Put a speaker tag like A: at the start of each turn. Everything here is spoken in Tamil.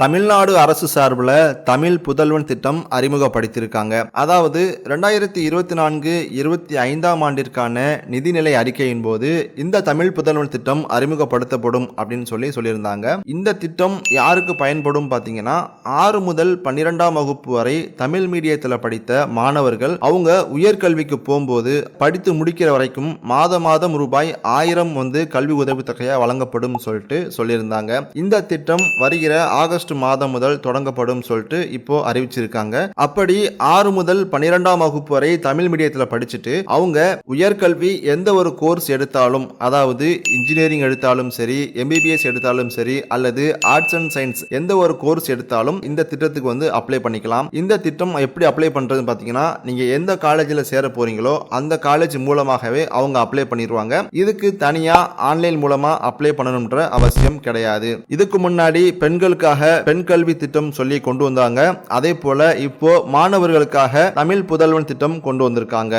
A: தமிழ்நாடு அரசு சார்பில் தமிழ் புதல்வன் திட்டம் அறிமுகப்படுத்தியிருக்காங்க. அதாவது ரெண்டாயிரத்தி இருபத்தி நான்கு இருபத்தி ஐந்தாம் ஆண்டிற்கான நிதிநிலை அறிக்கையின் போது இந்த தமிழ் புதல்வன் திட்டம் அறிமுகப்படுத்தப்படும் அப்படின்னு சொல்லி சொல்லியிருந்தாங்க. இந்த திட்டம் யாருக்கு பயன்படும் பார்த்தீங்கன்னா ஆறு முதல் பன்னிரெண்டாம் வகுப்பு வரை தமிழ் மீடியத்தில் படித்த மாணவர்கள் அவங்க உயர்கல்விக்கு போகும்போது படித்து முடிக்கிற வரைக்கும் மாத மாதம் ரூபாய் ஆயிரம் வந்து கல்வி உதவித்தொகையாக வழங்கப்படும் சொல்லிட்டு சொல்லியிருந்தாங்க. இந்த திட்டம் வருகிற ஆகஸ்ட் மாதம் முதல் தொடங்கப்படும் சொல்லிட்டு இப்போ அறிவிச்சிருக்காங்க. அப்படி ஆறு முதல் பன்னிரெண்டாம் வகுப்பு வரை தமிழ் மீடியத்தில் படிச்சுட்டு அவங்க உயர்கல்வி எந்த ஒரு கோர்ஸ் எடுத்தாலும் அதாவது இன்ஜினியரிங் எடுத்தாலும் சரி எம்பிபிஎஸ் எடுத்தாலும் சரி அல்லது ஆர்ட்ஸ் அண்ட் சயின்ஸ் எந்த ஒரு கோர்ஸ் எடுத்தாலும் இந்த திட்டத்துக்கு வந்து அப்ளை பண்ணிக்கலாம். இந்த திட்டம் எப்படி அப்ளை பண்ணுறதுன்னு பார்த்தீங்கன்னா நீங்கள் எந்த காலேஜில் சேர போறீங்களோ அந்த காலேஜ் மூலமாகவே அவங்க அப்ளை பண்ணிடுவாங்க இதுக்கு தனியாக ஆன்லைன் மூலமாக அப்ளை பண்ணணுன்ற அவசியம் கிடையாது. இதுக்கு முன்னாடி பெண்களுக்காக பெண் கல்வி திட்டம் சொல்லி கொண்டு வந்தாங்க. அதே போல இப்போ மாணவர்களுக்காக தமிழ் புதல்வன் திட்டம் கொண்டு வந்திருக்காங்க.